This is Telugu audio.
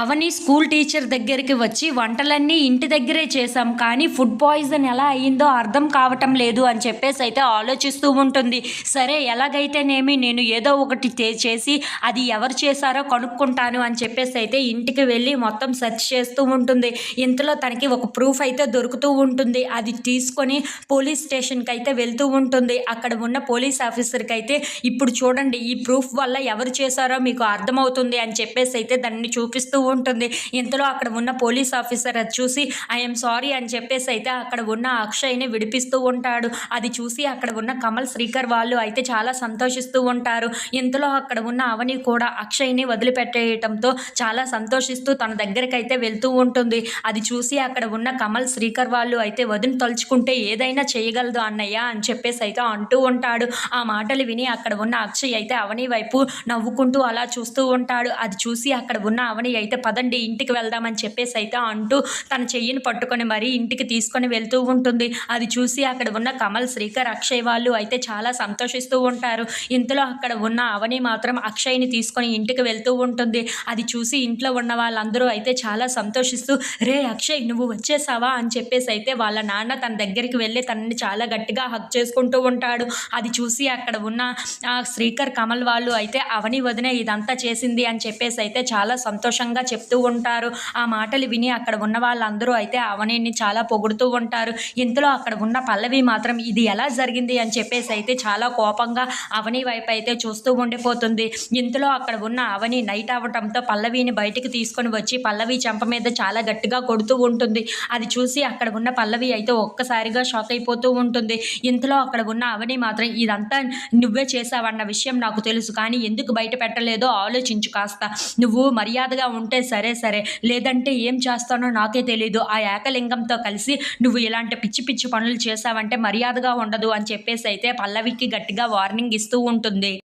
అవని స్కూల్ టీచర్ దగ్గరికి వచ్చి వంటలన్నీ ఇంటి దగ్గరే చేశాం కానీ ఫుడ్ పాయిజన్ ఎలా అయ్యిందో అర్థం కావటం లేదు అని చెప్పేసి అయితే ఆలోచిస్తూ ఉంటుంది. సరే ఎలాగైతేనేమి నేను ఏదో ఒకటి చేసి అది ఎవరు చేశారో కనుక్కుంటాను అని చెప్పేసి అయితే ఇంటికి వెళ్ళి మొత్తం సెర్చ్ చేస్తూ ఉంటుంది. ఇంతలో తనకి ఒక ప్రూఫ్ అయితే దొరుకుతూ ఉంటుంది. అది తీసుకొని పోలీస్ స్టేషన్కి అయితే వెళ్తూ ఉంటుంది. అక్కడ ఉన్న పోలీస్ ఆఫీసర్కి అయితే ఇప్పుడు చూడండి ఈ ప్రూఫ్ వల్ల ఎవరు చేశారో మీకు అర్థమవుతుంది అని చెప్పేసి అయితే దాన్ని చూపిస్తూ ఉంటుంది. ఇంతలో అక్కడ ఉన్న పోలీస్ ఆఫీసర్ అది చూసి ఐఎమ్ సారీ అని చెప్పేసి అయితే అక్కడ ఉన్న అక్షయ్ని విడిపిస్తూ ఉంటాడు. అది చూసి అక్కడ ఉన్న కమల్ శ్రీకర్ వాళ్ళు అయితే చాలా సంతోషిస్తూ ఉంటారు. ఇంతలో అక్కడ ఉన్న అవని కూడా అక్షయ్ని వదిలిపెట్టేయటంతో చాలా సంతోషిస్తూ తన దగ్గరికి అయితే వెళ్తూ ఉంటుంది. అది చూసి అక్కడ ఉన్న కమల్ శ్రీకర్ వాళ్ళు అయితే వదిన తలుచుకుంటే ఏదైనా చేయగలదు అన్నయ్య అని చెప్పేసి అయితే అంటూ ఉంటాడు. ఆ మాటలు విని అక్కడ ఉన్న అక్షయ్ అయితే అవని వైపు నవ్వుకుంటూ అలా చూస్తూ ఉంటాడు. అది చూసి అక్కడ ఉన్న అవని అయితే పదండి ఇంటికి వెళ్దామని చెప్పేసి అయితే అంటూ తన చెయ్యిని పట్టుకొని మరీ ఇంటికి తీసుకొని వెళ్తూ ఉంటుంది. అది చూసి అక్కడ ఉన్న కమల్ శ్రీకర్ అక్షయ్ వాళ్ళు అయితే చాలా సంతోషిస్తూ ఉంటారు. ఇంతలో అక్కడ ఉన్న అవని మాత్రం అక్షయ్ని తీసుకొని ఇంటికి వెళ్తూ ఉంటుంది. అది చూసి ఇంట్లో ఉన్న వాళ్ళందరూ అయితే చాలా సంతోషిస్తూ రే అక్షయ్ నువ్వు వచ్చేసావా? అని చెప్పేసి అయితే వాళ్ళ నాన్న తన దగ్గరికి వెళ్ళి తనని చాలా గట్టిగా హక్ చేసుకుంటూ ఉంటాడు. అది చూసి అక్కడ ఉన్న ఆ, శ్రీకర్ కమల్ వాళ్ళు అయితే అవని వదిన ఇదంతా చేసింది అని చెప్పేసి అయితే చాలా సంతోషంగా చెప్తూ ఉంటారు. ఆ మాటలు విని అక్కడ ఉన్న వాళ్ళందరూ అయితే అవనిని చాలా పొగుడుతూ ఉంటారు. ఇంతలో అక్కడ ఉన్న పల్లవి మాత్రం ఇది ఎలా జరిగింది అని చెప్పేసి అయితే చాలా కోపంగా అవని వైపు అయితే చూస్తూ ఉండిపోతుంది. ఇంతలో అక్కడ ఉన్న అవని నైట్ అవ్వటంతో పల్లవిని బయటికి తీసుకొని వచ్చి పల్లవి చెంప మీద చాలా గట్టిగా కొడుతూ ఉంటుంది. అది చూసి అక్కడ ఉన్న పల్లవి అయితే ఒక్కసారిగా షాక్ అయిపోతూ ఉంటుంది. ఇంతలో అక్కడ ఉన్న అవని మాత్రం ఇదంతా నువ్వే చేసావన్న విషయం నాకు తెలుసు. కానీ ఎందుకు బయట పెట్టలేదో ఆలోచించు కాస్త. నువ్వు మర్యాదగా ఉంటే సరే సరే. లేదంటే ఏం చేస్తానో నాకే తెలీదు. ఆ ఏకలింగంతో కలిసి నువ్వు ఇలాంటి పిచ్చి పిచ్చి పనులు చేసావంటే మర్యాదగా ఉండదు అని చెప్పేసి అయితే పల్లవికి గట్టిగా వార్నింగ్ ఇస్తూ ఉంటుంది.